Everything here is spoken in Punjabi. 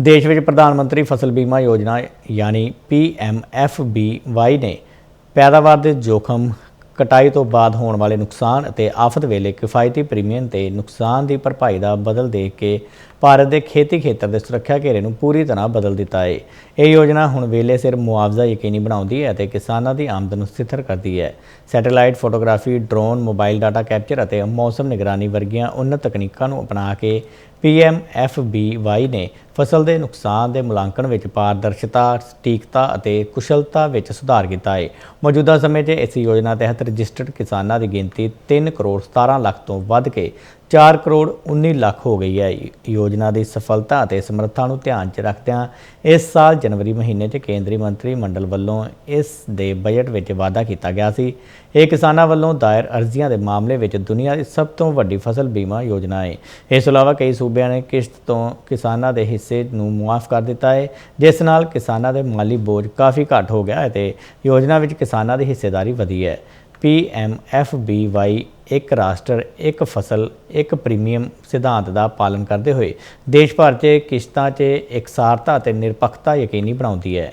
ਦੇਸ਼ ਵਿੱਚ ਪ੍ਰਧਾਨ ਮੰਤਰੀ ਫਸਲ ਬੀਮਾ ਯੋਜਨਾ, ਯਾਨੀ PMFBY ਨੇ ਪੈਦਾਵਾਰ ਦੇ ਜੋਖਮ, ਕਟਾਈ ਤੋਂ ਬਾਅਦ ਹੋਣ ਵਾਲੇ ਨੁਕਸਾਨ ਅਤੇ ਆਫਤ ਵੇਲੇ ਕਿਫਾਇਤੀ ਪ੍ਰੀਮੀਅਮ ਤੇ ਨੁਕਸਾਨ ਦੀ ਭਰਪਾਈ ਦਾ ਬਦਲ ਦੇ ਕੇ ਭਾਰਤ ਦੇ ਖੇਤੀ ਖੇਤਰ ਦੇ ਸੁਰੱਖਿਆ ਘੇਰੇ ਨੂੰ ਪੂਰੀ ਤਰ੍ਹਾਂ ਬਦਲ ਦਿੱਤਾ ਹੈ ਇਹ ਯੋਜਨਾ ਹੁਣ ਵੇਲੇ ਸਿਰ ਮੁਆਵਜ਼ਾ ਯਕੀਨੀ ਬਣਾਉਂਦੀ ਹੈ ਅਤੇ ਕਿਸਾਨਾਂ ਦੀ ਆਮਦਨ ਨੂੰ ਸਥਿਰ ਕਰਦੀ ਹੈ। Satellite photography, drone, mobile data capture ਅਤੇ ਮੌਸਮ ਨਿਗਰਾਨੀ ਵਰਗੀਆਂ ਉન્નਤ ਤਕਨੀਕਾਂ ਨੂੰ ਅਪਣਾ ਕੇ PMFBY ਨੇ ਫਸਲ ਦੇ ਨੁਕਸਾਨ ਦੇ ਮੁਲਾਂਕਣ ਵਿੱਚ ਪਾਰਦਰਸ਼ਤਾ, ਸਟੀਕਤਾ ਅਤੇ ਕੁਸ਼ਲਤਾ ਵਿੱਚ ਸੁਧਾਰ ਕੀਤਾ ਹੈ। ਮੌਜੂਦਾ ਸਮੇਂ 'ਚ ਇਸ ਯੋਜਨਾ ਤਹਿਤ ਰਜਿਸਟਰਡ ਕਿਸਾਨਾਂ ਦੀ ਗਿਣਤੀ 3 ਕਰੋੜ 17 ਲੱਖ ਤੋਂ ਵੱਧ ਕੇ 4 ਕਰੋੜ 19 ਲੱਖ ਹੋ ਗਈ ਹੈ। ਯੋਜਨਾ ਦੀ ਸਫਲਤਾ ਅਤੇ ਸਮਰੱਥਾ ਨੂੰ ਧਿਆਨ 'ਚ ਰੱਖਦਿਆਂ ਇਸ ਸਾਲ ਜਨਵਰੀ ਮਹੀਨੇ 'ਚ ਕੇਂਦਰੀ ਮੰਤਰੀ ਮੰਡਲ ਵੱਲੋਂ ਇਸ ਦੇ ਬਜਟ ਵਿੱਚ ਵਾਧਾ ਕੀਤਾ ਗਿਆ ਸੀ। ਇਹ ਕਿਸਾਨਾਂ ਵੱਲੋਂ ਦਾਇਰ ਅਰਜ਼ੀਆਂ ਦੇ ਮਾਮਲੇ ਵਿੱਚ ਦੁਨੀਆ ਦੀ ਸਭ ਤੋਂ ਵੱਡੀ ਫਸਲ ਬੀਮਾ ਯੋਜਨਾ ਹੈ। ਇਸ ਤੋਂ ਇਲਾਵਾ ਕਈ ਸੂਬਿਆਂ ਨੇ ਕਿਸ਼ਤ ਤੋਂ ਕਿਸਾਨਾਂ ਦੇ ਹਿੱਸੇ ਨੂੰ ਮੁਆਫ ਕਰ ਦਿੱਤਾ ਹੈ, ਜਿਸ ਨਾਲ ਕਿਸਾਨਾਂ ਦੇ ਮਾਲੀ ਬੋਝ ਕਾਫੀ ਘੱਟ ਹੋ ਗਿਆ ਹੈ ਤੇ ਯੋਜਨਾ ਵਿੱਚ ਕਿਸਾਨਾਂ ਦੀ ਹਿੱਸੇਦਾਰੀ ਵਧੀ ਹੈ PMFBY ਇੱਕ ਰਾਸ਼ਟਰ, ਇੱਕ ਫਸਲ, ਇੱਕ ਪ੍ਰੀਮੀਅਮ ਸਿਧਾਂਤ ਦਾ ਪਾਲਣ ਕਰਦੇ ਹੋਏ ਦੇਸ਼ ਭਰ 'ਚ ਕਿਸ਼ਤਾਂ 'ਚ ਇਕਸਾਰਤਾ ਅਤੇ ਨਿਰਪੱਖਤਾ ਯਕੀਨੀ ਬਣਾਉਂਦੀ ਹੈ।